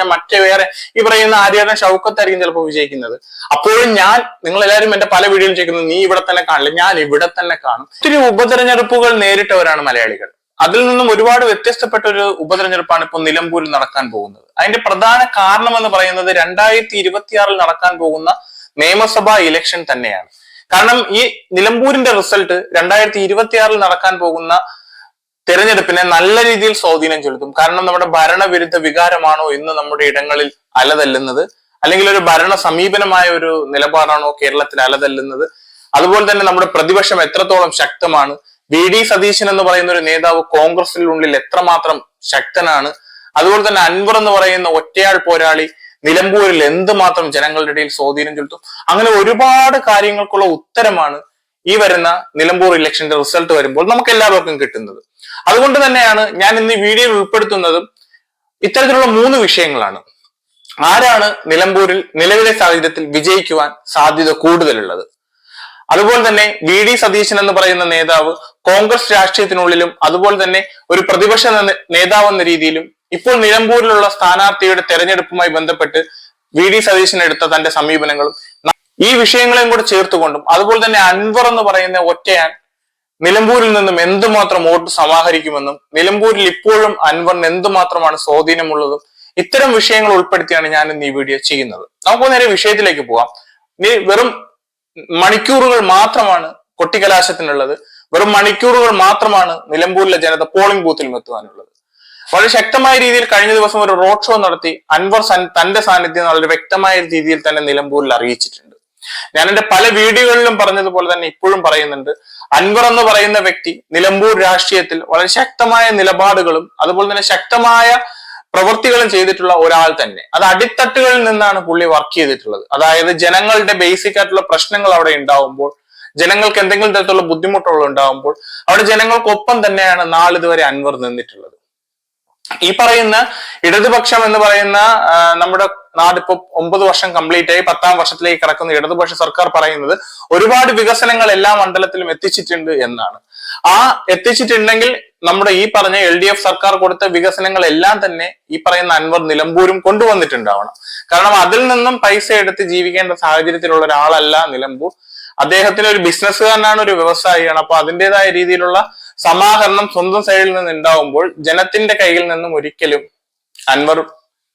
മറ്റേ വേറെ ഈ പറയുന്ന ആര്യാടൻ ഷൗക്കത്തായിരിക്കും ചിലപ്പോൾ വിജയിക്കുന്നത്. അപ്പോഴും ഞാൻ നിങ്ങൾ എല്ലാവരും എന്റെ പല വീഡിയോയിൽ ചോദിക്കുന്നത് നീ ഇവിടെ തന്നെ കാണില്ല ഞാൻ ഇവിടെ തന്നെ കാണും. ഒത്തിരി ഉപതെരഞ്ഞെടുപ്പുകൾ നേരിട്ടവരാണ് മലയാളികൾ. അതിൽ നിന്നും ഒരുപാട് വ്യത്യസ്തപ്പെട്ട ഒരു ഉപതെരഞ്ഞെടുപ്പാണ് ഇപ്പോൾ നിലമ്പൂരിൽ നടക്കാൻ പോകുന്നത്. അതിന്റെ പ്രധാന കാരണം എന്ന് പറയുന്നത് രണ്ടായിരത്തി ഇരുപത്തിയാറിൽ നടക്കാൻ പോകുന്ന നിയമസഭാ ഇലക്ഷൻ തന്നെയാണ്. കാരണം ഈ നിലമ്പൂരിന്റെ റിസൾട്ട് രണ്ടായിരത്തി ഇരുപത്തിയാറിൽ നടക്കാൻ പോകുന്ന തെരഞ്ഞെടുപ്പിനെ നല്ല രീതിയിൽ സ്വാധീനം ചെലുത്തും. കാരണം നമ്മുടെ ഭരണവിരുദ്ധ വികാരമാണോ ഇന്ന് നമ്മുടെ ഇടങ്ങളിൽ അലതല്ലുന്നത്? അല്ലെങ്കിൽ ഒരു ഭരണ സമീപനമായ ഒരു നിലപാടാണോ കേരളത്തിൽ അലതല്ലുന്നത്? അതുപോലെ തന്നെ നമ്മുടെ പ്രതിപക്ഷം എത്രത്തോളം ശക്തമാണ്? വി ഡി സതീശൻ എന്ന് പറയുന്ന ഒരു നേതാവ് കോൺഗ്രസിനുള്ളിൽ എത്രമാത്രം ശക്തനാണ്? അതുപോലെ തന്നെ അൻവർ എന്ന് പറയുന്ന ഒറ്റയാൾ പോരാളി നിലമ്പൂരിൽ എന്തുമാത്രം ജനങ്ങളുടെ ഇടയിൽ സ്വാധീനം ചെലുത്തും? അങ്ങനെ ഒരുപാട് കാര്യങ്ങൾക്കുള്ള ഉത്തരമാണ് ഈ വരുന്ന നിലമ്പൂർ ഇലക്ഷന്റെ റിസൾട്ട് വരുമ്പോൾ നമുക്ക് എല്ലാവർക്കും കിട്ടുന്നത്. അതുകൊണ്ട് തന്നെയാണ് ഞാൻ ഇന്ന് ഈ വീഡിയോയിൽ ഉൾപ്പെടുത്തുന്നതും ഇത്തരത്തിലുള്ള മൂന്ന് വിഷയങ്ങളാണ്. ആരാണ് നിലമ്പൂരിൽ നിലവിലെ സാഹചര്യത്തിൽ വിജയിക്കുവാൻ സാധ്യത കൂടുതലുള്ളത്? അതുപോലെ തന്നെ വി ഡി സതീശൻ എന്ന് പറയുന്ന നേതാവ് കോൺഗ്രസ് രാഷ്ട്രീയത്തിനുള്ളിലും അതുപോലെ തന്നെ ഒരു പ്രതിപക്ഷ നേതാവ് എന്ന രീതിയിലും ഇപ്പോൾ നിലമ്പൂരിലുള്ള സ്ഥാനാർത്ഥിയുടെ തെരഞ്ഞെടുപ്പുമായി ബന്ധപ്പെട്ട് വി ഡി സതീശൻ എടുത്ത തന്റെ സമീപനങ്ങളും ഈ വിഷയങ്ങളെയും കൂടെ ചേർത്തുകൊണ്ടും അതുപോലെ തന്നെ അൻവർ എന്ന് പറയുന്ന ഒറ്റയാൻ നിലമ്പൂരിൽ നിന്നും എന്തുമാത്രം വോട്ട് സമാഹരിക്കുമെന്നും നിലമ്പൂരിൽ ഇപ്പോഴും അൻവറിന് എന്തുമാത്രമാണ് സ്വാധീനമുള്ളതും ഇത്തരം വിഷയങ്ങൾ ഉൾപ്പെടുത്തിയാണ് ഞാൻ ഇന്ന് ഈ വീഡിയോ ചെയ്യുന്നത്. നമുക്ക് നേരെ വിഷയത്തിലേക്ക് പോവാം. വെറും മണിക്കൂറുകൾ മാത്രമാണ് കൊട്ടിക്കലാശത്തിനുള്ളത് വെറും മണിക്കൂറുകൾ മാത്രമാണ് നിലമ്പൂരിലെ ജനത പോളിംഗ് ബൂത്തിലും എത്തുവാനുള്ളത്. വളരെ ശക്തമായ രീതിയിൽ കഴിഞ്ഞ ദിവസം ഒരു റോഡ് ഷോ നടത്തി അൻവർ തന്റെ സാന്നിധ്യം വളരെ വ്യക്തമായ രീതിയിൽ തന്നെ നിലമ്പൂരിൽ അറിയിച്ചിട്ടുണ്ട്. ഞാൻ എന്റെ പല വീഡിയോകളിലും പറഞ്ഞതുപോലെ തന്നെ ഇപ്പോഴും പറയുന്നുണ്ട് അൻവർ എന്ന് പറയുന്ന വ്യക്തി നിലമ്പൂർ രാഷ്ട്രീയത്തിൽ വളരെ ശക്തമായ നിലപാടുകളും അതുപോലെ തന്നെ ശക്തമായ പ്രവൃത്തികളും ചെയ്തിട്ടുള്ള ഒരാൾ തന്നെ. അത് അടിത്തട്ടുകളിൽ നിന്നാണ് പുള്ളി വർക്ക് ചെയ്തിട്ടുള്ളത്. അതായത് ജനങ്ങളുടെ ബേസിക് ആയിട്ടുള്ള പ്രശ്നങ്ങൾ അവിടെ ഉണ്ടാവുമ്പോൾ ജനങ്ങൾക്ക് എന്തെങ്കിലും തരത്തിലുള്ള ബുദ്ധിമുട്ടുകൾ ഉണ്ടാവുമ്പോൾ അവിടെ ജനങ്ങൾക്കൊപ്പം തന്നെയാണ് നാളിതുവരെ അൻവർ നിന്നിട്ടുള്ളത്. ഈ പറയുന്ന ഇടതുപക്ഷം എന്ന് പറയുന്ന നമ്മുടെ നാടിപ്പോ ഒമ്പത് വർഷം കംപ്ലീറ്റ് ആയി പത്താം വർഷത്തിലേക്ക് കിടക്കുന്ന ഇടതുപക്ഷ സർക്കാർ പറയുന്നത് ഒരുപാട് വികസനങ്ങൾ എല്ലാ മണ്ഡലത്തിലും എത്തിച്ചിട്ടുണ്ട് എന്നാണ്. ആ എത്തിച്ചിട്ടുണ്ടെങ്കിൽ നമ്മുടെ ഈ പറഞ്ഞ എൽ ഡി എഫ് സർക്കാർ കൊടുത്ത വികസനങ്ങൾ എല്ലാം തന്നെ ഈ പറയുന്ന അൻവർ നിലമ്പൂരും കൊണ്ടുവന്നിട്ടുണ്ടാവണം. കാരണം അതിൽ നിന്നും പൈസ എടുത്ത് ജീവിക്കേണ്ട സാഹചര്യത്തിലുള്ള ഒരാളല്ല നിലമ്പൂർ. അദ്ദേഹത്തിന് ഒരു ബിസിനസ്സുകാരനാണ് ഒരു വ്യവസായിയാണ്. അപ്പൊ അതിന്റെതായ രീതിയിലുള്ള സമാഹരണം സ്വന്തം സൈഡിൽ നിന്ന് ഉണ്ടാവുമ്പോൾ ജനത്തിന്റെ കയ്യിൽ നിന്നും ഒരിക്കലും അൻവർ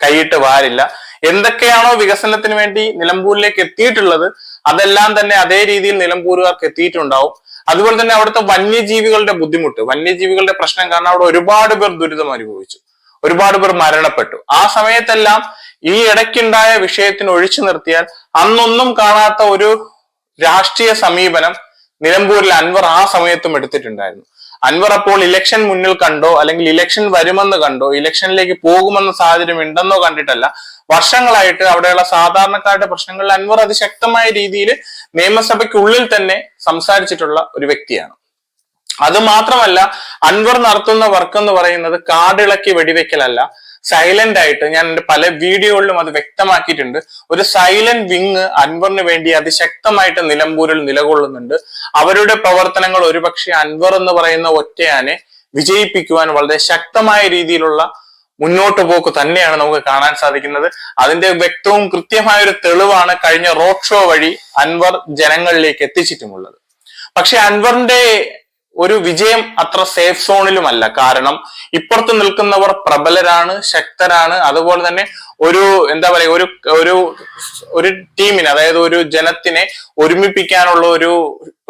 കൈയിട്ട് വാരില്ല. എന്തൊക്കെയാണോ വികസനത്തിന് വേണ്ടി നിലമ്പൂരിലേക്ക് എത്തിയിട്ടുള്ളത് അതെല്ലാം തന്നെ അതേ രീതിയിൽ നിലമ്പൂരുകാർക്ക് എത്തിയിട്ടുണ്ടാവും. അതുപോലെ തന്നെ അവിടുത്തെ വന്യജീവികളുടെ ബുദ്ധിമുട്ട് വന്യജീവികളുടെ പ്രശ്നം കാരണം അവിടെ ഒരുപാട് പേർ ദുരിതം അനുഭവിച്ചു. ഒരുപാട് പേർ മരണപ്പെട്ടു. ആ സമയത്തെല്ലാം ഈ ഇടയ്ക്കുണ്ടായ വിഷയത്തിന് ഒഴിച്ചു നിർത്തിയാൽ അന്നൊന്നും കാണാത്ത ഒരു രാഷ്ട്രീയ സമീപനം നിലമ്പൂരിൽ അൻവർ ആ സമയത്തും എടുത്തിട്ടുണ്ടായിരുന്നു. അൻവർ അപ്പോൾ ഇലക്ഷൻ മുന്നിൽ കണ്ടോ? അല്ലെങ്കിൽ ഇലക്ഷൻ വരുമെന്ന് കണ്ടോ? ഇലക്ഷനിലേക്ക് പോകുമെന്ന സാഹചര്യം ഉണ്ടെന്നോ കണ്ടിട്ടല്ല. വർഷങ്ങളായിട്ട് അവിടെയുള്ള സാധാരണക്കാരുടെ പ്രശ്നങ്ങളിൽ അൻവർ അതിശക്തമായ രീതിയിൽ നിയമസഭയ്ക്കുള്ളിൽ തന്നെ സംസാരിച്ചിട്ടുള്ള ഒരു വ്യക്തിയാണ്. അത് മാത്രമല്ല അൻവർ നടത്തുന്ന വർക്ക് എന്ന് പറയുന്നത് കാടിളക്കി വെടിവെക്കലല്ല. സൈലന്റ് ആയിട്ട് ഞാൻ എന്റെ പല വീഡിയോകളിലും അത് വ്യക്തമാക്കിയിട്ടുണ്ട്. ഒരു സൈലന്റ് വിങ് അൻവറിന് വേണ്ടി അതിശക്തമായിട്ട് നിലമ്പൂരിൽ നിലകൊള്ളുന്നുണ്ട്. അവരുടെ പ്രവർത്തനങ്ങൾ ഒരുപക്ഷെ അൻവർ എന്ന് പറയുന്ന ഒറ്റയാനെ വിജയിപ്പിക്കുവാൻ വളരെ ശക്തമായ രീതിയിലുള്ള മുന്നോട്ട് പോക്ക് തന്നെയാണ് നമുക്ക് കാണാൻ സാധിക്കുന്നത്. അതിന്റെ വ്യക്തവും കൃത്യമായ ഒരു തെളിവാണ് കഴിഞ്ഞ റോഡ് ഷോ വഴി അൻവർ ജനങ്ങളിലേക്ക് എത്തിച്ചിട്ടുമുള്ളത്. പക്ഷെ അൻവറിന്റെ ഒരു വിജയം അത്ര സേഫ് സോണിലുമല്ല കാരണം ഇപ്പുറത്ത് നിൽക്കുന്നവർ പ്രബലരാണ് ശക്തരാണ്. അതുപോലെ തന്നെ ഒരു എന്താ പറയുക ഒരു ഒരു ഒരു ടീമിനെ അതായത് ഒരു ജനത്തിനെ ഒരുമിപ്പിക്കാനുള്ള ഒരു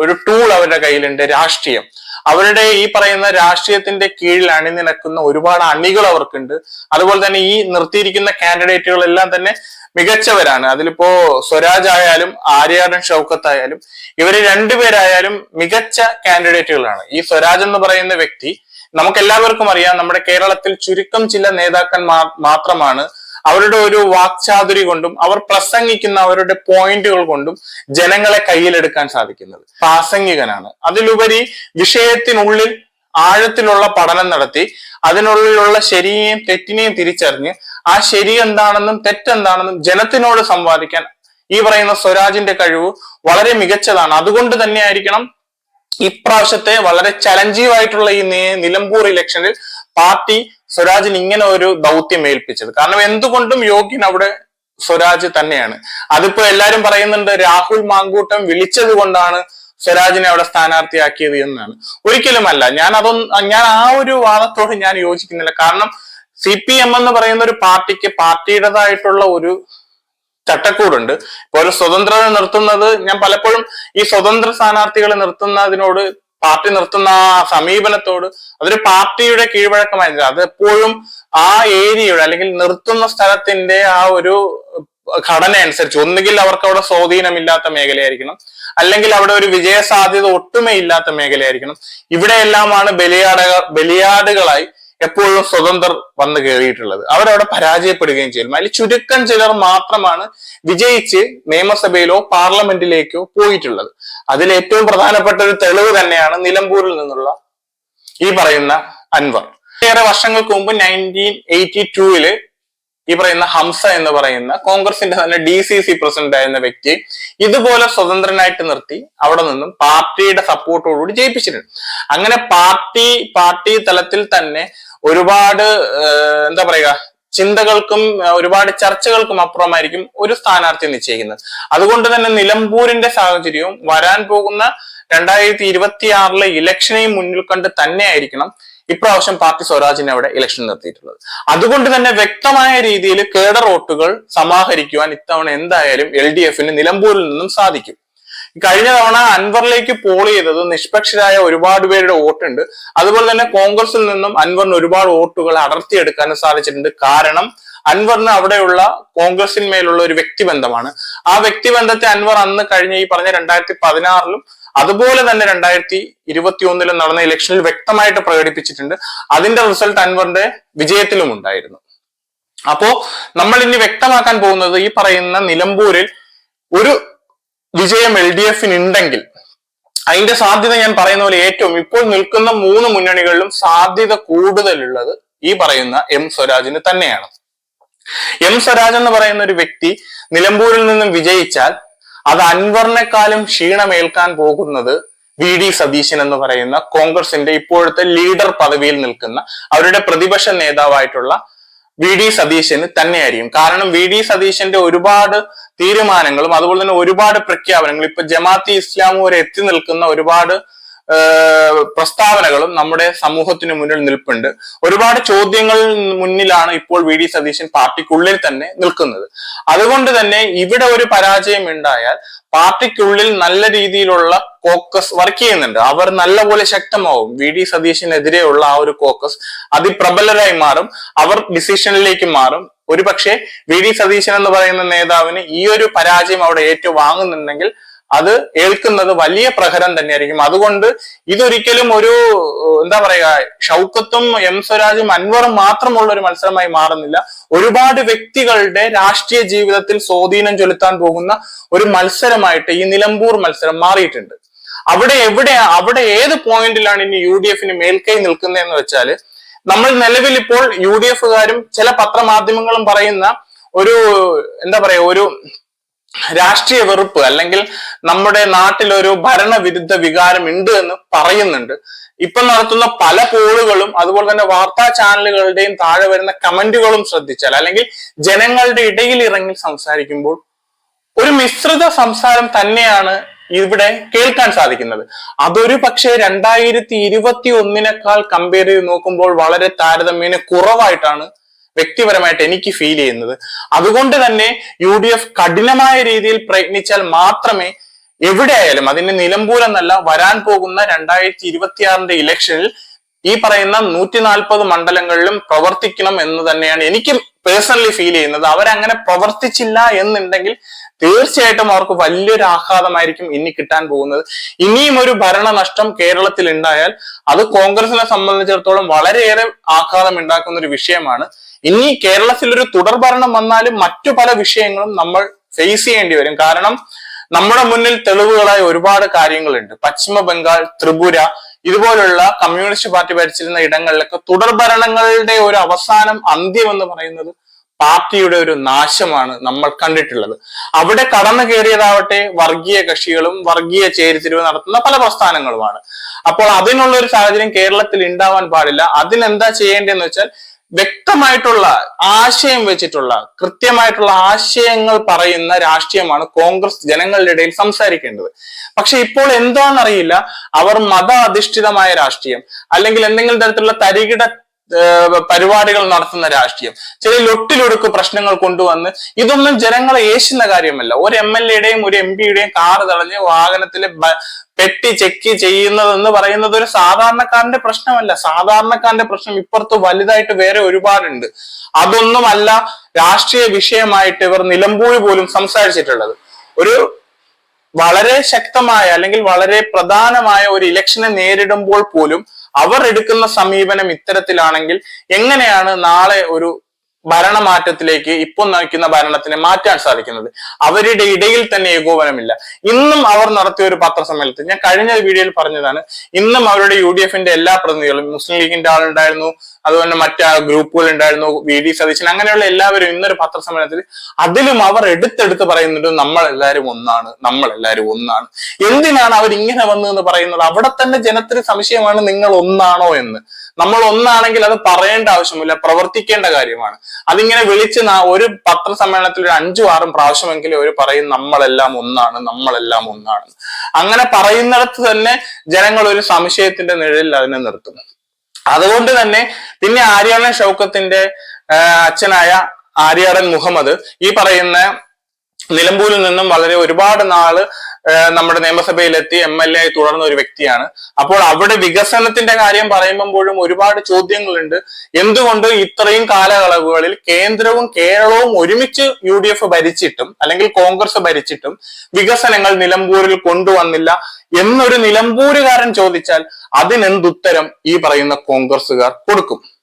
ഒരു ടൂൾ അവരുടെ കയ്യിലുണ്ട് രാഷ്ട്രീയം. അവരുടെ ഈ പറയുന്ന രാഷ്ട്രീയത്തിന്റെ കീഴിൽ അണിനിരക്കുന്ന ഒരുപാട് അണികൾ അവർക്കുണ്ട്. അതുപോലെ തന്നെ ഈ നിർത്തിയിരിക്കുന്ന കാൻഡിഡേറ്റുകളെല്ലാം തന്നെ മികച്ചവരാണ്. അതിലിപ്പോ സ്വരാജ് ആയാലും ആര്യാടൻ ഷൗക്കത്ത് ആയാലും ഇവർ രണ്ടുപേരായാലും മികച്ച കാൻഡിഡേറ്റുകളാണ്. ഈ സ്വരാജ് എന്ന് പറയുന്ന വ്യക്തി നമുക്ക് എല്ലാവർക്കും അറിയാം നമ്മുടെ കേരളത്തിൽ ചുരുക്കം ചില നേതാക്കന്മാർ മാത്രമാണ് അവരുടെ ഒരു വാക്ചാതുരി കൊണ്ടും അവർ പ്രസംഗിക്കുന്ന അവരുടെ പോയിന്റുകൾ കൊണ്ടും ജനങ്ങളെ കയ്യിലെടുക്കാൻ സാധിക്കുന്നത്. പ്രാസംഗികനാണ്. അതിലുപരി വിഷയത്തിനുള്ളിൽ ആഴത്തിലുള്ള പഠനം നടത്തി അതിനുള്ളിലുള്ള ശരിയെയും തെറ്റിനെയും തിരിച്ചറിഞ്ഞ് ആ ശരി എന്താണെന്നും തെറ്റെന്താണെന്നും ജനത്തിനോട് സംവാദിക്കാൻ ഈ പറയുന്ന സ്വരാജിന്റെ കഴിവ് വളരെ മികച്ചതാണ്. അതുകൊണ്ട് തന്നെ ആയിരിക്കണം ഇപ്രാവശ്യത്തെ വളരെ ചലഞ്ചീവായിട്ടുള്ള ഈ നിലമ്പൂർ ഇലക്ഷനിൽ പാർട്ടി സ്വരാജിന് ഇങ്ങനെ ഒരു ദൗത്യം ഏൽപ്പിച്ചത്. കാരണം എന്തുകൊണ്ടും യോഗ്യൻ അവിടെ സ്വരാജ് തന്നെയാണ്. അതിപ്പോ എല്ലാരും പറയുന്നുണ്ട് രാഹുൽ മാങ്കൂട്ടം വിളിച്ചത് കൊണ്ടാണ് സ്വരാജിനെ അവിടെ സ്ഥാനാർത്ഥിയാക്കിയത് എന്നാണ്. ഒരിക്കലുമല്ല ഞാൻ അതൊന്നും ഞാൻ ആ ഒരു വാദത്തോട് ഞാൻ യോജിക്കുന്നില്ല. കാരണം സി പി എം എന്ന് പറയുന്ന ഒരു പാർട്ടിക്ക് പാർട്ടിയുടേതായിട്ടുള്ള ഒരു ചട്ടക്കൂടുണ്ട്. ഇപ്പൊ ഒരു സ്വതന്ത്രനെ നിർത്തുന്നത് ഞാൻ പലപ്പോഴും ഈ സ്വതന്ത്ര സ്ഥാനാർത്ഥികളെ നിർത്തുന്നതിനോട് പാർട്ടി നിർത്തുന്ന ആ സമീപനത്തോട് അതൊരു പാർട്ടിയുടെ കീഴ്വഴക്കമായിരുന്നു. അത് എപ്പോഴും ആ ഏരിയയുടെ അല്ലെങ്കിൽ നിർത്തുന്ന സ്ഥലത്തിന്റെ ആ ഒരു ഘടന അനുസരിച്ച് ഒന്നുകിൽ അവർക്ക് അവിടെ സ്വാധീനമില്ലാത്ത മേഖലയായിരിക്കണം. അല്ലെങ്കിൽ അവിടെ ഒരു വിജയ സാധ്യത ഒട്ടുമേ ഇല്ലാത്ത മേഖലയായിരിക്കണം. ഇവിടെയെല്ലാമാണ് ബലിയാടക ബലിയാടുകളായി എപ്പോഴും സ്വതന്ത്രർ വന്നു കയറിയിട്ടുള്ളത് അവരവിടെ പരാജയപ്പെടുകയും ചെയ്യും അതിൽ ചുരുക്കം ചിലർ മാത്രമാണ് വിജയിച്ച് നിയമസഭയിലോ പാർലമെന്റിലേക്കോ പോയിട്ടുള്ളത്. അതിൽ ഏറ്റവും പ്രധാനപ്പെട്ട ഒരു തെളിവ് തന്നെയാണ് നിലമ്പൂരിൽ നിന്നുള്ള ഈ പറയുന്ന അൻവർ. ഏറെ വർഷങ്ങൾക്ക് മുമ്പ് നയന്റീൻ എയ്റ്റി ടൂവിൽ ഈ പറയുന്ന ഹംസ എന്ന് പറയുന്ന കോൺഗ്രസിന്റെ തന്നെ ഡി സി സി പ്രസിഡന്റ് ആയിരുന്ന വ്യക്തി ഇതുപോലെ സ്വതന്ത്രനായിട്ട് നിർത്തി അവിടെ നിന്നും പാർട്ടിയുടെ സപ്പോർട്ടോടുകൂടി ജയിപ്പിച്ചിട്ടുണ്ട്. അങ്ങനെ പാർട്ടി പാർട്ടി തലത്തിൽ തന്നെ ഒരുപാട് എന്താ പറയുക ചിന്തകൾക്കും ഒരുപാട് ചർച്ചകൾക്കും അപ്പുറമായിരിക്കും ഒരു സ്ഥാനാർത്ഥി നിശ്ചയിക്കുന്നത്. അതുകൊണ്ട് തന്നെ നിലമ്പൂരിന്റെ സാഹചര്യവും വരാൻ പോകുന്ന രണ്ടായിരത്തി ഇരുപത്തി ആറിലെ ഇലക്ഷനെയും മുന്നിൽ കണ്ട് തന്നെയായിരിക്കണം ഇപ്രാവശ്യം പാർട്ടി സ്വരാജിനെ അവിടെ ഇലക്ഷൻ നിർത്തിയിട്ടുള്ളത്. അതുകൊണ്ട് തന്നെ വ്യക്തമായ രീതിയിൽ കേഡർ വോട്ടുകൾ സമാഹരിക്കുവാൻ ഇത്തവണ എന്തായാലും എൽ ഡി എഫിന് നിലമ്പൂരിൽ നിന്നും സാധിക്കും. കഴിഞ്ഞ തവണ അൻവറിലേക്ക് പോൾ ചെയ്തത് നിഷ്പക്ഷരായ ഒരുപാട് പേരുടെ വോട്ടുണ്ട്. അതുപോലെ തന്നെ കോൺഗ്രസിൽ നിന്നും അൻവറിന് ഒരുപാട് വോട്ടുകൾ അടർത്തിയെടുക്കാനും സാധിച്ചിട്ടുണ്ട്. കാരണം അൻവറിന് അവിടെയുള്ള കോൺഗ്രസിന്മേലുള്ള ഒരു വ്യക്തിബന്ധമാണ്. ആ വ്യക്തിബന്ധത്തെ അൻവർ അന്ന് കഴിഞ്ഞ ഈ പറഞ്ഞ രണ്ടായിരത്തി പതിനാറിലും അതുപോലെ തന്നെ രണ്ടായിരത്തി ഇരുപത്തി ഒന്നിലും നടന്ന ഇലക്ഷനിൽ വ്യക്തമായിട്ട് പ്രകടിപ്പിച്ചിട്ടുണ്ട്. അതിന്റെ റിസൾട്ട് അൻവറിന്റെ വിജയത്തിലും ഉണ്ടായിരുന്നു. അപ്പോ നമ്മൾ ഇനി വ്യക്തമാക്കാൻ പോകുന്നത് ഈ പറയുന്ന നിലമ്പൂരിൽ ഒരു വിജയം എൽ ഡി എഫിന് ഉണ്ടെങ്കിൽ അതിന്റെ സാധ്യത ഞാൻ പറയുന്ന പോലെ ഏറ്റവും ഇപ്പോൾ നിൽക്കുന്ന മൂന്ന് മുന്നണികളിലും സാധ്യത കൂടുതലുള്ളത് ഈ പറയുന്ന എം സ്വരാജിന് തന്നെയാണ്. എം സ്വരാജ് എന്ന് പറയുന്ന ഒരു വ്യക്തി നിലമ്പൂരിൽ നിന്നും വിജയിച്ചാൽ അത് അൻവറിനെക്കാളും ക്ഷീണമേൽക്കാൻ പോകുന്നത് വി ഡി സതീശൻ എന്ന് പറയുന്ന കോൺഗ്രസിന്റെ ഇപ്പോഴത്തെ ലീഡർ പദവിയിൽ നിൽക്കുന്ന അവരുടെ പ്രതിപക്ഷ നേതാവായിട്ടുള്ള വി ഡി സതീശന് തന്നെയായിരിക്കും. കാരണം വി ഡി സതീശന്റെ ഒരുപാട് തീരുമാനങ്ങളും അതുപോലെ തന്നെ ഒരുപാട് പ്രഖ്യാപനങ്ങളും ഇപ്പൊ ജമാഅത്തി ഇസ്ലാം വരെ എത്തി നിൽക്കുന്ന ഒരുപാട് പ്രസ്താവനകളും നമ്മുടെ സമൂഹത്തിന് മുന്നിൽ നിൽപ്പുണ്ട്. ഒരുപാട് ചോദ്യങ്ങൾ മുന്നിലാണ് ഇപ്പോൾ വി ഡി സതീശൻ പാർട്ടിക്കുള്ളിൽ തന്നെ നിൽക്കുന്നത്. അതുകൊണ്ട് തന്നെ ഇവിടെ ഒരു പരാജയം ഉണ്ടായാൽ പാർട്ടിക്കുള്ളിൽ നല്ല രീതിയിലുള്ള കോക്കസ് വർക്ക് ചെയ്യുന്നുണ്ട്. അവർ നല്ലപോലെ ശക്തമാവും. വി ഡി സതീശിനെതിരെയുള്ള ആ ഒരു കോക്കസ് അതിപ്രബലരായി മാറും. അവർ ഡിസിഷനിലേക്ക് മാറും. ഒരു പക്ഷേ വി ഡി സതീശൻ എന്ന് പറയുന്ന നേതാവിന് ഈ ഒരു പരാജയം അവിടെ ഏറ്റുവാങ്ങുന്നുണ്ടെങ്കിൽ അത് ഏൽക്കുന്നത് വലിയ പ്രഹരം തന്നെയായിരിക്കും. അതുകൊണ്ട് ഇതൊരിക്കലും ഒരു എന്താ പറയുക ഷൗക്കത്തും എം സ്വരാജും അൻവറും മാത്രമുള്ള ഒരു മത്സരമായി മാറുന്നില്ല. ഒരുപാട് വ്യക്തികളുടെ രാഷ്ട്രീയ ജീവിതത്തിൽ സ്വാധീനം ചെലുത്താൻ പോകുന്ന ഒരു മത്സരമായിട്ട് ഈ നിലമ്പൂർ മത്സരം മാറിയിട്ടുണ്ട്. അവിടെ എവിടെ അവിടെ ഏത് പോയിന്റിലാണ് ഇനി യു ഡി എഫിന് മേൽക്കൈ നിൽക്കുന്നതെന്ന് വെച്ചാൽ നമ്മൾ നിലവിൽ ഇപ്പോൾ യു ഡി എഫുകാരും ചില പത്രമാധ്യമങ്ങളും പറയുന്ന ഒരു എന്താ പറയാ ഒരു രാഷ്ട്രീയ വെറുപ്പ് അല്ലെങ്കിൽ നമ്മുടെ നാട്ടിലൊരു ഭരണവിരുദ്ധ വികാരം ഉണ്ട് എന്ന് പറയുന്നുണ്ട്. ഇപ്പം നടത്തുന്ന പല പോളുകളും അതുപോലെ തന്നെ വാർത്താ ചാനലുകളുടെയും താഴെ വരുന്ന കമന്റുകളും ശ്രദ്ധിച്ചാൽ അല്ലെങ്കിൽ ജനങ്ങളുടെ ഇടയിൽ ഇറങ്ങി സംസാരിക്കുമ്പോൾ ഒരു മിശ്രിത സംസാരം തന്നെയാണ് ഇവിടെ കേൾക്കാൻ സാധിക്കുന്നത്. അതൊരു പക്ഷേ രണ്ടായിരത്തി ഇരുപത്തി ഒന്നിനേക്കാൾ കമ്പയർ ചെയ്ത് നോക്കുമ്പോൾ വളരെ താരതമ്യേന കുറവായിട്ടാണ് വ്യക്തിപരമായിട്ട് എനിക്ക് ഫീൽ ചെയ്യുന്നത്. അതുകൊണ്ട് തന്നെ യു ഡി എഫ് കഠിനമായ രീതിയിൽ പ്രയത്നിച്ചാൽ മാത്രമേ എവിടെയായാലും അതിന് നിലമ്പൂർ എന്നല്ല വരാൻ പോകുന്ന രണ്ടായിരത്തി ഇരുപത്തിയാറിന്റെ ഇലക്ഷനിൽ ഈ പറയുന്ന നൂറ്റി നാൽപ്പത് മണ്ഡലങ്ങളിലും പ്രവർത്തിക്കണം എന്ന് തന്നെയാണ് എനിക്ക് പേഴ്സണലി ഫീൽ ചെയ്യുന്നത്. അവരങ്ങനെ പ്രവർത്തിച്ചില്ല എന്നുണ്ടെങ്കിൽ തീർച്ചയായിട്ടും അവർക്ക് വലിയൊരു ആഘാതമായിരിക്കും ഇനി കിട്ടാൻ പോകുന്നത്. ഇനിയും ഒരു ഭരണനഷ്ടം കേരളത്തിൽ ഉണ്ടായാൽ അത് കോൺഗ്രസിനെ സംബന്ധിച്ചിടത്തോളം വളരെയേറെ ആഘാതം ഉണ്ടാക്കുന്ന ഒരു വിഷയമാണ്. ഇനി കേരളത്തിൽ ഒരു തുടർഭരണം വന്നാലും മറ്റു പല വിഷയങ്ങളും നമ്മൾ ഫേസ് ചെയ്യേണ്ടി വരും. കാരണം നമ്മുടെ മുന്നിൽ തെളിവുകളായ ഒരുപാട് കാര്യങ്ങളുണ്ട്. പശ്ചിമ ബംഗാൾ ത്രിപുര ഇതുപോലുള്ള കമ്മ്യൂണിസ്റ്റ് പാർട്ടി ഭരിച്ചിരുന്ന ഇടങ്ങളിലൊക്കെ തുടർ ഭരണങ്ങളുടെ ഒരു അവസാനം അന്ത്യം എന്ന് പറയുന്നത് പാർട്ടിയുടെ ഒരു നാശമാണ് നമ്മൾ കണ്ടിട്ടുള്ളത്. അവിടെ കടന്നു കയറിയതാവട്ടെ വർഗീയ കക്ഷികളും വർഗീയ ചേരിതിരിവ് നടത്തുന്ന പല പ്രസ്ഥാനങ്ങളുമാണ്. അപ്പോൾ അതിനുള്ള ഒരു സാഹചര്യം കേരളത്തിൽ ഉണ്ടാവാൻ പാടില്ല. അതിനെന്താ ചെയ്യേണ്ടതെന്ന് വെച്ചാൽ വ്യക്തമായിട്ടുള്ള ആശയം വെച്ചിട്ടുള്ള കൃത്യമായിട്ടുള്ള ആശയങ്ങൾ പറയുന്ന രാഷ്ട്രീയമാണ് കോൺഗ്രസ് ജനങ്ങളുടെ ഇടയിൽ സംസാരിക്കേണ്ടത്. പക്ഷെ ഇപ്പോൾ എന്താണെന്നറിയില്ല. അവർ മത അധിഷ്ഠിതമായ രാഷ്ട്രീയം അല്ലെങ്കിൽ എന്തെങ്കിലും തരത്തിലുള്ള തരികിട പരിപാടികൾ നടത്തുന്ന രാഷ്ട്രീയം. ചില ലൊട്ടിലൊടുക്ക് പ്രശ്നങ്ങൾ കൊണ്ടുവന്ന് ഇതൊന്നും ജനങ്ങളെ ഏശുന്ന കാര്യമല്ല. ഒരു എം എൽ എയുടെയും ഒരു എം പിയുടെയും കാറ് തടഞ്ഞ് വാഹനത്തിലെ പെട്ടി ചെക്ക് ചെയ്യുന്നതെന്ന് പറയുന്നത് ഒരു സാധാരണക്കാരന്റെ പ്രശ്നമല്ല. സാധാരണക്കാരന്റെ പ്രശ്നം ഇപ്പുറത്ത് വലുതായിട്ട് വേറെ ഒരുപാടുണ്ട്. അതൊന്നുമല്ല രാഷ്ട്രീയ വിഷയമായിട്ട് ഇവർ നിലമ്പൂർ പോലും സംസാരിച്ചിട്ടുള്ളത്. ഒരു വളരെ ശക്തമായ അല്ലെങ്കിൽ വളരെ പ്രധാനമായ ഒരു ഇലക്ഷനെ നേരിടുമ്പോൾ പോലും അവർ എടുക്കുന്ന സമീപനം ഇത്തരത്തിലാണെങ്കിൽ എങ്ങനെയാണ് നാളെ ഒരു ഭരണമാറ്റത്തിലേക്ക് ഇപ്പോൾ നയിക്കുന്ന ഭരണത്തിനെ മാറ്റാൻ സാധിക്കുന്നത്? അവരുടെ ഇടയിൽ തന്നെ ഏകോപനമില്ല. ഇന്നും അവർ നടത്തിയ ഒരു പത്രസമ്മേളനത്തിൽ ഞാൻ കഴിഞ്ഞ വീഡിയോയിൽ പറഞ്ഞതാണ് ഇന്നും അവരുടെ യു എല്ലാ പ്രതിനിധികളും മുസ്ലിം ലീഗിന്റെ ആളുണ്ടായിരുന്നു അതുപോലെ മറ്റ് ഗ്രൂപ്പുകൾ ഉണ്ടായിരുന്നു വി ഡി സതീശൻ അങ്ങനെയുള്ള എല്ലാവരും ഇന്നൊരു പത്രസമ്മേളനത്തിൽ അതിലും അവർ എടുത്തെടുത്ത് പറയുന്നുണ്ട് നമ്മൾ എല്ലാവരും ഒന്നാണ് നമ്മൾ എല്ലാവരും ഒന്നാണ്. എന്തിനാണ് അവർ ഇങ്ങനെ വന്നതെന്ന് പറയുന്നത്? അവിടെ തന്നെ ജനത്തിന് സംശയമാണ് നിങ്ങൾ ഒന്നാണോ എന്ന്. നമ്മൾ ഒന്നാണെങ്കിൽ അത് പറയേണ്ട ആവശ്യമില്ല പ്രവർത്തിക്കേണ്ട കാര്യമാണ്. അതിങ്ങനെ വിളിച്ച് ഒരു പത്രസമ്മേളനത്തിൽ ഒരു അഞ്ചും ആറും പ്രാവശ്യമെങ്കിലും അവർ പറയും നമ്മളെല്ലാം ഒന്നാണ് നമ്മളെല്ലാം ഒന്നാണ്. അങ്ങനെ പറയുന്നിടത്ത് തന്നെ ജനങ്ങൾ ഒരു സംശയത്തിന്റെ നിഴലിൽ അതിനെ നിർത്തും അതുകൊണ്ട് തന്നെ പിന്നെ ആര്യാടൻ ഷൗക്കത്തിന്റെ അച്ഛനായ ആര്യാടൻ മുഹമ്മദ് ഈ പറയുന്ന നിലമ്പൂരിൽ നിന്നും വളരെ ഒരുപാട് നാൾ നമ്മുടെ നിയമസഭയിലെത്തി എം എൽ എ ആയി തുടർന്ന ഒരു വ്യക്തിയാണ്. അപ്പോൾ അവിടെ വികസനത്തിന്റെ കാര്യം പറയുമ്പോഴും ഒരുപാട് ചോദ്യങ്ങളുണ്ട്. എന്തുകൊണ്ട് ഇത്രയും കാലയളവുകളിൽ കേന്ദ്രവും കേരളവും ഒരുമിച്ച് യു ഡി എഫ് ഭരിച്ചിട്ടും അല്ലെങ്കിൽ കോൺഗ്രസ് ഭരിച്ചിട്ടും വികസനങ്ങൾ നിലമ്പൂരിൽ കൊണ്ടുവന്നില്ല എന്നൊരു നിലമ്പൂരുകാരൻ ചോദിച്ചാൽ അതിനെന്തുത്തരം ഈ പറയുന്ന കോൺഗ്രസ്സുകാർ കൊടുക്കും?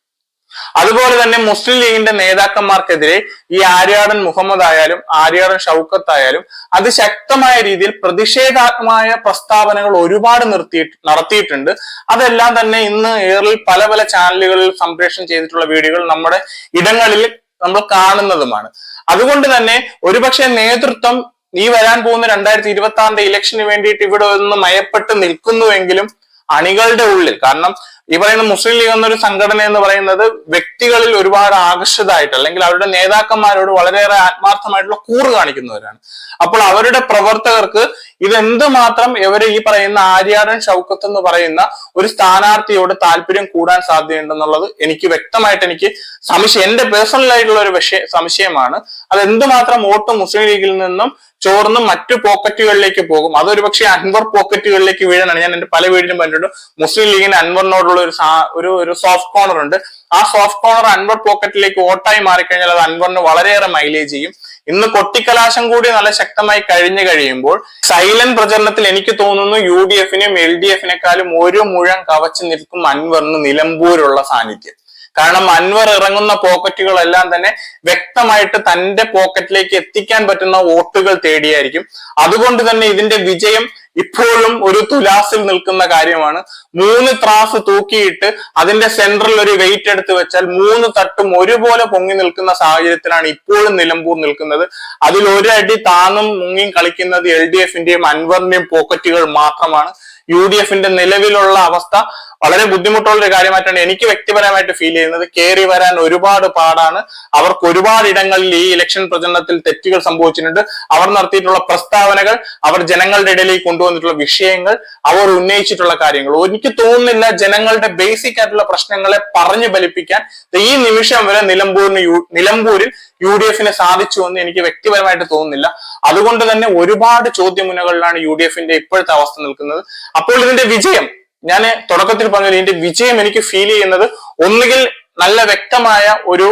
അതുപോലെ തന്നെ മുസ്ലിം ലീഗിന്റെ നേതാക്കന്മാർക്കെതിരെ ഈ ആര്യാടൻ മുഹമ്മദ് ആയാലും ആര്യാടൻ ഷൗക്കത്ത് ആയാലും അതിശക്തമായ രീതിയിൽ പ്രതിഷേധാത്മമായ പ്രസ്താവനകൾ ഒരുപാട് നിർത്തി നടത്തിയിട്ടുണ്ട്. അതെല്ലാം തന്നെ ഇന്ന് ഏറിൽ പല പല ചാനലുകളിൽ സംപ്രേഷണം ചെയ്തിട്ടുള്ള വീഡിയോകൾ നമ്മുടെ ഇടങ്ങളിൽ നമ്മൾ കാണുന്നതുമാണ്. അതുകൊണ്ട് തന്നെ ഒരുപക്ഷെ നേതൃത്വം ഈ വരാൻ പോകുന്ന രണ്ടായിരത്തി ഇരുപത്തി ആറിന്റെ ഇലക്ഷന് വേണ്ടിയിട്ട് ഇവിടെ ഒന്ന് മയപ്പെട്ട് നിൽക്കുന്നുവെങ്കിലും അണികളുടെ ഉള്ളിൽ. കാരണം ഈ പറയുന്ന മുസ്ലിം ലീഗ് എന്നൊരു സംഘടന എന്ന് പറയുന്നത് വ്യക്തികളിൽ ഒരുപാട് ആകർഷിതമായിട്ട് അല്ലെങ്കിൽ അവരുടെ നേതാക്കന്മാരോട് വളരെയേറെ ആത്മാർത്ഥമായിട്ടുള്ള കൂറ് കാണിക്കുന്നവരാണ്. അപ്പോൾ അവരുടെ പ്രവർത്തകർക്ക് ഇതെന്തുമാത്രം ഇവർ ഈ പറയുന്ന ആര്യാടൻ ഷൗക്കത്ത് എന്ന് പറയുന്ന ഒരു സ്ഥാനാർത്ഥിയോട് താല്പര്യം കൂടാൻ സാധ്യതയുണ്ടെന്നുള്ളത് എനിക്ക് വ്യക്തമായിട്ട് എനിക്ക് സംശയം എന്റെ പേഴ്സണൽ ആയിട്ടുള്ള ഒരു വിഷയ സംശയമാണ്. അത് എന്തുമാത്രം വോട്ട് മുസ്ലിം ലീഗിൽ നിന്നും ചോർന്ന് മറ്റു പോക്കറ്റുകളിലേക്ക് പോകും. അതൊരു പക്ഷേ അൻവർ പോക്കറ്റുകളിലേക്ക് വീഴാനാണ്. ഞാൻ എന്റെ പല വീടിനും പറഞ്ഞിട്ടുണ്ട് മുസ്ലിം ലീഗിന്റെ അൻവറിനോടുള്ള ഒരു ഒരു ഒരു സോഫ്റ്റ് കോർണർ ഉണ്ട്. ആ സോഫ്റ്റ് കോർണർ അൻവർ പോക്കറ്റിലേക്ക് വോട്ടായി മാറിക്കഴിഞ്ഞാൽ അത് അൻവറിന് വളരെയേറെ മൈലേജ് ചെയ്യും. ഇന്ന് കൊട്ടിക്കലാശം കൂടി നല്ല ശക്തമായി കഴിഞ്ഞു കഴിയുമ്പോൾ സൈലന്റ് പ്രചരണത്തിൽ എനിക്ക് തോന്നുന്നു യു ഡി എഫിനെയും എൽ ഡി എഫിനെക്കാളും ഒരു മുഴം കവച്ചു നിൽക്കും അൻവറിന് നിലമ്പൂരുള്ള സാന്നിധ്യം. കാരണം അൻവർ ഇറങ്ങുന്ന പോക്കറ്റുകളെല്ലാം തന്നെ വ്യക്തമായിട്ട് തന്റെ പോക്കറ്റിലേക്ക് എത്തിക്കാൻ പറ്റുന്ന വോട്ടുകൾ തേടിയായിരിക്കും. അതുകൊണ്ട് തന്നെ ഇതിന്റെ വിജയം ഇപ്പോഴും ഒരു തുലാസിൽ നിൽക്കുന്ന കാര്യമാണ്. മൂന്ന് ത്രാസ് തൂക്കിയിട്ട് അതിന്റെ സെന്ററിൽ ഒരു വെയിറ്റ് എടുത്ത് വെച്ചാൽ മൂന്ന് തട്ടും ഒരുപോലെ പൊങ്ങി നിൽക്കുന്ന സാഹചര്യത്തിലാണ് ഇപ്പോഴും നിലമ്പൂർ നിൽക്കുന്നത്. അതിൽ ഒരു അടി താന്നും മുങ്ങിയും കളിക്കുന്നത് എൽ ഡി എഫിന്റെയും അൻവറിന്റെയും പോക്കറ്റുകൾ മാത്രമാണ്. യു ഡി എഫിന്റെ നിലവിലുള്ള അവസ്ഥ വളരെ ബുദ്ധിമുട്ടുള്ള ഒരു കാര്യമായിട്ടാണ് എനിക്ക് വ്യക്തിപരമായിട്ട് ഫീൽ ചെയ്യുന്നത്. കയറി വരാൻ ഒരുപാട് പാടാണ്. അവർക്ക് ഒരുപാട് ഇടങ്ങളിൽ ഈ ഇലക്ഷൻ പ്രചരണത്തിൽ തെറ്റുകൾ സംഭവിച്ചിട്ടുണ്ട്. അവർ നടത്തിയിട്ടുള്ള പ്രസ്താവനകൾ അവർ ജനങ്ങളുടെ ഇടയിലേക്ക് കൊണ്ടുവന്നിട്ടുള്ള വിഷയങ്ങൾ അവർ ഉന്നയിച്ചിട്ടുള്ള കാര്യങ്ങൾ. എനിക്ക് തോന്നുന്നില്ല ജനങ്ങളുടെ ബേസിക് ആയിട്ടുള്ള പ്രശ്നങ്ങളെ പറഞ്ഞു ഫലിപ്പിക്കാൻ ഈ നിമിഷം വരെ നിലമ്പൂരിന് നിലമ്പൂരിൽ യു ഡി എഫിന് സാധിച്ചു എന്ന് എനിക്ക് വ്യക്തിപരമായിട്ട് തോന്നുന്നില്ല. അതുകൊണ്ട് തന്നെ ഒരുപാട് ചോദ്യമുനകളിലാണ് യു ഡി എഫിന്റെ ഇപ്പോഴത്തെ അവസ്ഥ നിൽക്കുന്നത്. അപ്പോൾ ഇതിന്റെ വിജയം ഞാൻ തുടക്കത്തിൽ പറഞ്ഞത് ഇതിന്റെ വിജയം എനിക്ക് ഫീൽ ചെയ്യുന്നത് ഒന്നുകിൽ നല്ല വ്യക്തമായ ഒരു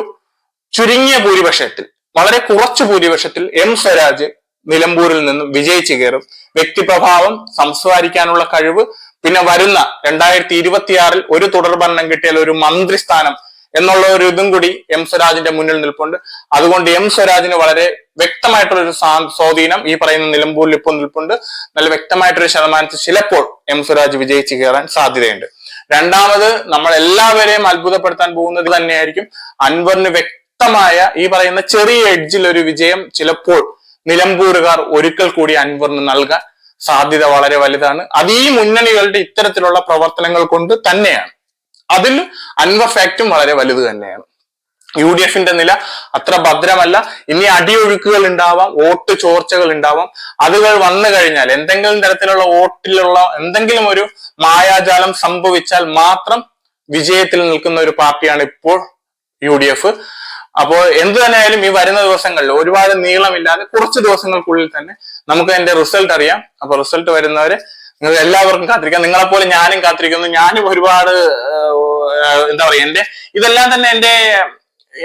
ചുരുങ്ങിയ ഭൂരിപക്ഷത്തിൽ വളരെ കുറച്ച് ഭൂരിപക്ഷത്തിൽ എം സ്വരാജ് നിലമ്പൂരിൽ നിന്നും വിജയിച്ചു കയറും. വ്യക്തിപ്രഭാവം സംസാരിക്കാനുള്ള കഴിവ് പിന്നെ വരുന്ന രണ്ടായിരത്തി ഇരുപത്തിയാറിൽ ഒരു തുടർഭരണം കിട്ടിയാൽ ഒരു മന്ത്രിസ്ഥാനം എന്നുള്ള ഒരു ഇതും കൂടി എം സ്വരാജിന്റെ മുന്നിൽ നിൽപ്പുണ്ട്. അതുകൊണ്ട് എം സ്വരാജിന് വളരെ വ്യക്തമായിട്ടുള്ള ഒരു സാ- സ്വാധീനം ഈ പറയുന്ന നിലമ്പൂരിൽ ഇപ്പോൾ നിൽപ്പുണ്ട്. നല്ല വ്യക്തമായിട്ടൊരു ശതമാനത്തിൽ ചിലപ്പോൾ എം സ്വരാജ് വിജയിച്ച് കയറാൻ സാധ്യതയുണ്ട്. രണ്ടാമത് നമ്മൾ എല്ലാവരെയും അത്ഭുതപ്പെടുത്താൻ പോകുന്നത് തന്നെയായിരിക്കും. അൻവറിന് വ്യക്തമായ ഈ പറയുന്ന ചെറിയ എഡ്ജിൽ ഒരു വിജയം ചിലപ്പോൾ നിലമ്പൂരുകാർ ഒരിക്കൽ കൂടി അൻവറിന് നൽകാൻ സാധ്യത വളരെ വലുതാണ്. അത് ഈ മുന്നണികളുടെ ഇത്തരത്തിലുള്ള പ്രവർത്തനങ്ങൾ കൊണ്ട് തന്നെയാണ്. അതിൽ അൻവർ ഫാക്റ്റും വളരെ വലുത് തന്നെയാണ്. യു ഡി എഫിന്റെ നില അത്ര ഭദ്രമല്ല. ഇനി അടിയൊഴുക്കുകൾ ഉണ്ടാവാം വോട്ട് ചോർച്ചകൾ ഉണ്ടാവാം. അതുകൾ വന്നു കഴിഞ്ഞാൽ എന്തെങ്കിലും തരത്തിലുള്ള വോട്ടിലുള്ള എന്തെങ്കിലും ഒരു മായാജാലം സംഭവിച്ചാൽ മാത്രം വിജയത്തിൽ നിൽക്കുന്ന ഒരു പാർട്ടിയാണ് ഇപ്പോൾ യു ഡി എഫ് അപ്പോ എന്ത് തന്നെയായാലും ഈ വരുന്ന ദിവസങ്ങളിൽ ഒരുപാട് നീളമില്ലാതെ കുറച്ച് ദിവസങ്ങൾക്കുള്ളിൽ തന്നെ നമുക്ക് അതിന്റെ റിസൾട്ട് അറിയാം. അപ്പൊ റിസൾട്ട് വരുന്നവരെ നിങ്ങൾ എല്ലാവർക്കും കാത്തിരിക്കാം. നിങ്ങളെപ്പോലെ ഞാനും കാത്തിരിക്കുന്നു. ഞാനും ഒരുപാട് എന്താ പറയാ എന്റെ ഇതെല്ലാം തന്നെ എന്റെ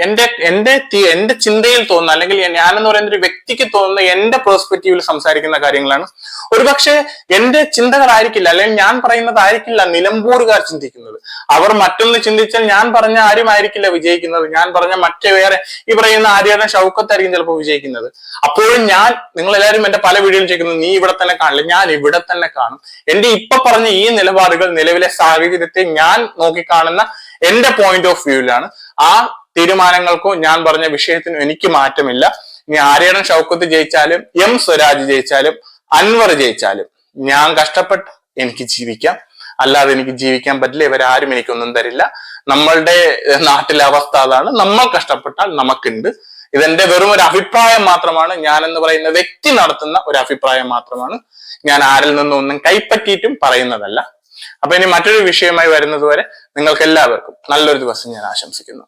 എന്റെ എന്റെ എന്റെ ചിന്തയിൽ തോന്നുന്ന അല്ലെങ്കിൽ ഞാനെന്ന് പറയുന്ന ഒരു വ്യക്തിക്ക് തോന്നുന്ന എന്റെ പേഴ്സ്പെക്റ്റീവിൽ സംസാരിക്കുന്ന കാര്യങ്ങളാണ്. ഒരുപക്ഷെ എന്റെ ചിന്തകളായിരിക്കില്ല അല്ലെങ്കിൽ ഞാൻ പറയുന്നതായിരിക്കില്ല നിലമ്പൂരുകാർ ചിന്തിക്കുന്നത്. അവർ മറ്റൊന്ന് ചിന്തിച്ചാൽ ഞാൻ പറഞ്ഞ ആരുമായിരിക്കില്ല വിജയിക്കുന്നത്. ഞാൻ പറഞ്ഞ മറ്റേ വേറെ ഈ പറയുന്ന ആര്യാടൻ ഷൗക്കത്തായിരിക്കും ചിലപ്പോൾ വിജയിക്കുന്നത്. അപ്പോഴും ഞാൻ നിങ്ങൾ എല്ലാവരും എന്റെ പല വീഡിയോയിലും ചോദിക്കുന്നത് നീ ഇവിടെ തന്നെ കാണില്ല ഞാൻ ഇവിടെ തന്നെ കാണും. എന്റെ ഇപ്പൊ പറഞ്ഞ ഈ നിലപാടുകൾ നിലവിലെ സാഹചര്യത്തെ ഞാൻ നോക്കിക്കാണുന്ന എന്റെ പോയിന്റ് ഓഫ് വ്യൂവിലാണ് ആ തീരുമാനങ്ങൾക്കോ ഞാൻ പറഞ്ഞ വിഷയത്തിനും എനിക്ക് മാറ്റമില്ല. ഇനി ആര്യടൻ ഷൗക്കത്ത് ജയിച്ചാലും എം സ്വരാജ് ജയിച്ചാലും അൻവർ ജയിച്ചാലും ഞാൻ കഷ്ടപ്പെട്ട് എനിക്ക് ജീവിക്കാം. അല്ലാതെ എനിക്ക് ജീവിക്കാൻ പറ്റില്ല. ഇവരാരും എനിക്കൊന്നും തരില്ല. നമ്മളുടെ നാട്ടിലെ അവസ്ഥ അതാണ്. നമ്മൾ കഷ്ടപ്പെട്ടാൽ നമുക്കുണ്ട്. ഇതെന്റെ വെറും ഒരു അഭിപ്രായം മാത്രമാണ്. ഞാൻ എന്ന് പറയുന്ന വ്യക്തി നടത്തുന്ന ഒരു അഭിപ്രായം മാത്രമാണ്. ഞാൻ ആരിൽ നിന്നും ഒന്നും കൈപ്പറ്റിയിട്ടും പറയുന്നതല്ല. അപ്പൊ ഇനി മറ്റൊരു വിഷയമായി വരുന്നത് വരെ നിങ്ങൾക്ക് എല്ലാവർക്കും നല്ലൊരു ദിവസം ഞാൻ ആശംസിക്കുന്നു.